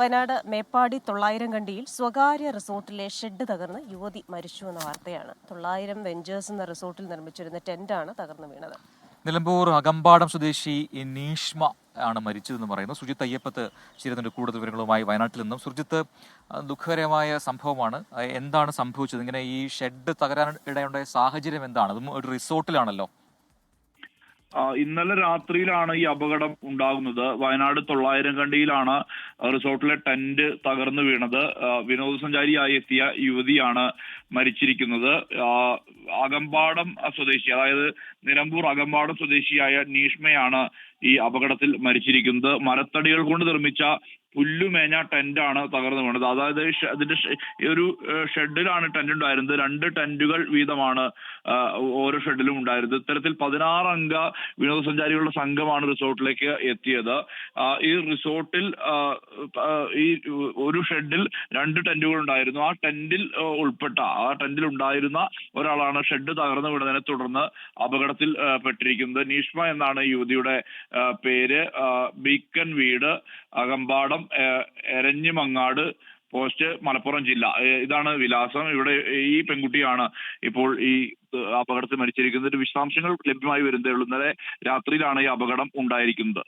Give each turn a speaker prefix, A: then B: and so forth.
A: വയനാട് മേപ്പാടി തൊള്ളായിരം കണ്ടിയിൽ സ്വകാര്യ റിസോർട്ടിലെ ഷെഡ് തകർന്ന് യുവതി മരിച്ചു എന്ന വാർത്തയാണ്. തൊള്ളായിരം വെഞ്ചേഴ്സ് എന്ന റിസോർട്ടിൽ നിർമ്മിച്ചിരുന്ന ടെന്റാണ് തകർന്നു വീണത്.
B: നിലമ്പൂർ അകമ്പാടം സ്വദേശി നീഷ്മ ആണ് മരിച്ചതെന്ന് പറയുന്നു. സുജിത്ത് അയ്യപ്പത്ത് ചേരുന്നുണ്ട്. കൂടുതൽ വിവരങ്ങളുമായി വയനാട്ടിൽ നിന്നും. സുജിത്ത് ദുഃഖകരമായ സംഭവമാണ്. എന്താണ് സംഭവിച്ചത്? ഇങ്ങനെ ഈ ഷെഡ് തകരാൻ ഇടയുണ്ടായ സാഹചര്യം എന്താണ്? അതും ഒരു റിസോർട്ടിലാണല്ലോ.
C: ഇന്നലെ രാത്രിയിലാണ് ഈ അപകടം ഉണ്ടാകുന്നത്. വയനാട് തൊള്ളായിരം കണ്ടിയിലാണ് റിസോർട്ടിലെ ടെന്റ് തകർന്നു വീണത്. വിനോദസഞ്ചാരിയായി എത്തിയ യുവതിയാണ് മരിച്ചിരിക്കുന്നത് അകമ്പാടം സ്വദേശി അതായത് നിലമ്പൂർ അകമ്പാടം സ്വദേശിയായ നീഷ്മയാണ് ഈ അപകടത്തിൽ മരിച്ചിരിക്കുന്നത്. മരത്തടികൾ കൊണ്ട് നിർമ്മിച്ച പുല്ലുമേഞ്ഞ ടെന്റാണ് തകർന്നു വീണത്. അതായത് അതിന്റെ ഒരു ഷെഡിലാണ് ടെന്റ് ഉണ്ടായിരുന്നത്. രണ്ട് ടെന്റുകൾ വീതമാണ് ഓരോ ഷെഡിലും ഉണ്ടായിരുന്നത്. ഇത്തരത്തിൽ പതിനാറംഗ വിനോദസഞ്ചാരികളുടെ സംഘമാണ് റിസോർട്ടിലേക്ക് എത്തിയത്. ഈ റിസോർട്ടിൽ ഈ ഒരു ഷെഡിൽ രണ്ട് ടെന്റുകൾ ഉണ്ടായിരുന്നു. ആ ടെന്റിൽ ഉൾപ്പെട്ട ആ ടെന്റിൽ ഉണ്ടായിരുന്ന ഒരാളാണ് ഷെഡ് തകർന്നു വീണതിനെ തുടർന്ന് അപകടത്തിൽ പെട്ടിരിക്കുന്നത്. നീഷ്മ എന്നാണ് യുവതിയുടെ പേര്. ബീക്കൻ വീട് അകമ്പാടം എരഞ്ഞിമങ്ങാട് പോസ്റ്റ് മലപ്പുറം ജില്ല. ഇതാണ് വിലാസം. ഇവിടെ ഈ പെൺകുട്ടിയാണ് ഇപ്പോൾ ഈ അപകടത്തിൽ മരിച്ചിരിക്കുന്നത്. വിശദാംശങ്ങൾ ലഭ്യമായി വരുന്നതേ ഉള്ളൂ. ഇന്നലെ രാത്രിയിലാണ് ഈ അപകടം ഉണ്ടായിരിക്കുന്നത്.